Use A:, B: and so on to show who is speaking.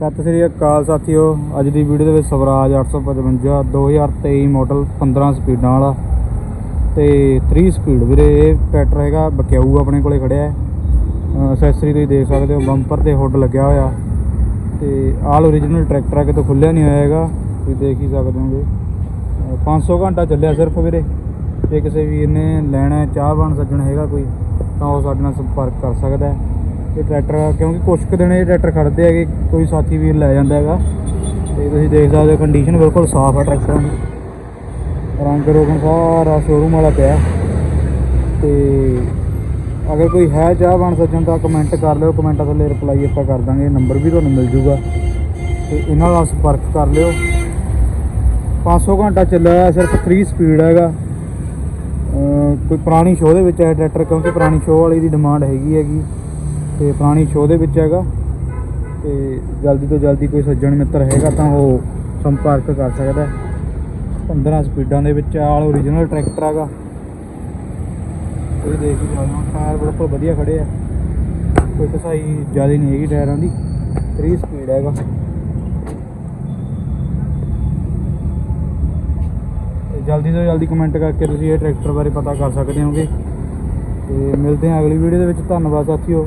A: ਸਤਿ ਸ੍ਰੀ ਅਕਾਲ ਸਾਥੀਓ। ਅੱਜ ਦੀ ਵੀਡੀਓ ਦੇ ਵਿੱਚ ਸਵਰਾਜ 855 2023 ਮਾਡਲ 15 ਸਪੀਡਾਂ ਵਾਲਾ ਤੇ 3 ਸਪੀਡ ਵੀਰੇ, ਇਹ ਟਰੈਕਟਰ ਹੈਗਾ, ਬਕਿਆਊ ਆਪਣੇ ਕੋਲੇ ਖੜਿਆ ਹੈ। ਅਸੈਸਰੀ ਤੁਸੀਂ ਦੇਖ ਸਕਦੇ ਹੋ ਬੰਪਰ ਤੇ ਹੁੱਡ ਲੱਗਿਆ ਹੋਇਆ। ਤੇ ਆਲ ਓਰੀਜਨਲ ਟਰੈਕਟਰ ਹੈ ਕਿਤੋਂ ਖੁੱਲਿਆ ਨਹੀਂ ਹੋਇਆ ਹੈਗਾ। ਤੁਸੀਂ ਦੇਖ ਹੀ ਸਕਦੇ ਹੋਗੇ। ਅਹ 500 ਘੰਟਾ ਚੱਲਿਆ ਸਿਰਫ ਵੀਰੇ। ਜੇ ਕਿਸੇ ਵੀਰ ਨੇ ਲੈਣਾ ਚਾਹ ਚਾਹਵਾਨ ਸੱਜਣ ਹੈਗਾ ਕੋਈ, ਤਾਂ ਉਹ ਸਾਡੇ ਨਾਲ ਸੰਪਰਕ ਕਰ ਸਕਦਾ ਹੈ। ਇਹ ਟਰੈਕਟਰ ਕਿਉਂਕਿ ਕੁਛ ਕੁ ਦਿਨ ਇਹ ਟਰੈਕਟਰ ਖੜਦੇ ਹੈਗੇ, ਕੋਈ ਸਾਥੀ ਵੀਰ ਲੈ ਜਾਂਦਾ ਹੈਗਾ। ਤੇ ਤੁਸੀਂ ਦੇਖ ਸਕਦੇ ਹੋ ਕੰਡੀਸ਼ਨ ਬਿਲਕੁਲ ਸਾਫ਼ ਹੈ ਟਰੈਕਟਰਾਂ ਦੀ। ਰੰਗ ਰੋਗਨ ਸਾਰਾ ਸ਼ੋਰੂਮ ਵਾਲਾ ਪਿਆ। ਤੇ ਅਗਰ ਕੋਈ ਹੈ ਚਾਹ ਬਣ ਸੱਜਣ ਤਾਂ ਕਮੈਂਟ ਕਰ ਲਿਓ ਕਮੈਂਟਾਂ ਥੱਲੇ ਰਿਪਲਾਈ ਆਪਾਂ ਕਰ ਦਾਂਗੇ ਨੰਬਰ ਵੀ ਤੁਹਾਨੂੰ ਮਿਲ ਜੂਗਾ। ਤੇ ਇਹਨਾਂ ਦਾ ਸੰਪਰਕ ਕਰ ਲਿਓ। 500 ਘੰਟਾ ਚੱਲਿਆ ਸਿਰਫ 3 ਸਪੀਡ ਹੈਗਾ। ਕੋਈ ਪੁਰਾਣੀ ਸ਼ੋਅ ਦੇ ਵਿੱਚ ਹੈ ਟਰੈਕਟਰ, ਕਿਉਂਕਿ ਪੁਰਾਣੀ ਸ਼ੋਅ ਵਾਲੀ ਦੀ ਡਿਮਾਂਡ ਹੈਗੀ ਹੈਗੀ। ਤੇ ਪੁਰਾਣੀ ਸ਼ੋਅ ਦੇ ਵਿੱਚ ਹੈਗਾ। ਤੇ ਜਲਦੀ ਤੋਂ ਜਲਦੀ ਕੋਈ ਸੱਜਣ ਮਿੱਤਰ ਹੈਗਾ ਤਾਂ ਉਹ ਸੰਪਰਕ ਕਰ ਸਕਦਾ ਹੈ। 15 ਸਪੀਡਾਂ ਦੇ ਵਿੱਚ ਆਲ ਓਰੀਜਨਲ ਟਰੈਕਟਰ ਹੈਗਾ। ਇਹ ਦੇਖ ਹੀ ਸਕਦੇ ਟਾਇਰ ਬਿਲਕੁਲ ਵਧੀਆ ਖੜੇ ਆ। ਕੋਈ ਕਸਾਈ ਜ਼ਿਆਦਾ ਨਹੀਂ ਹੈਗੀ ਟਾਇਰਾਂ ਦੀ। 3 ਸਪੀਡ ਹੈਗਾ। ਤੇ ਜਲਦੀ ਤੋਂ ਜਲਦੀ ਕਮੈਂਟ ਕਰਕੇ ਤੁਸੀਂ ਇਹ ਟਰੈਕਟਰ ਬਾਰੇ ਪਤਾ ਕਰ ਸਕਦੇ ਹੋਗੇ। ਤੇ ਮਿਲਦੇ ਹਾਂ ਅਗਲੀ ਵੀਡੀਓ ਦੇ ਵਿੱਚ। ਧੰਨਵਾਦ ਸਾਥੀਓ।